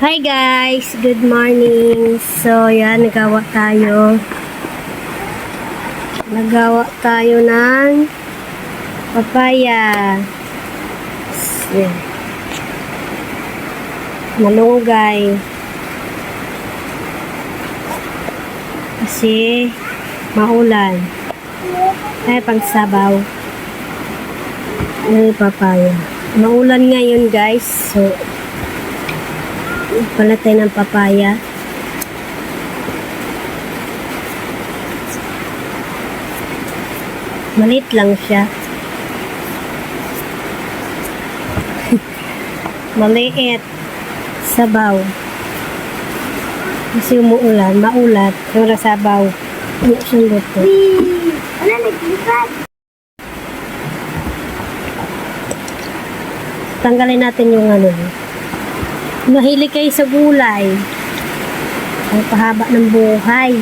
Hi guys! Good morning! So, yan, nagawa tayo. Nagawa tayo ng papaya. Yan. Malunggay. Kasi, maulan. Ay, pangsabaw. Ay, papaya. Maulan ngayon guys. So, pala tayo ng papaya. Malit lang siya. Maliit. Sabaw. Kasi umuulan, maulat. Yung sabaw. Ano siyang luto? Ano naglipat? Tanggalin natin yung ano. Mahilig kayo sa gulay. Ang pahaba ng buhay.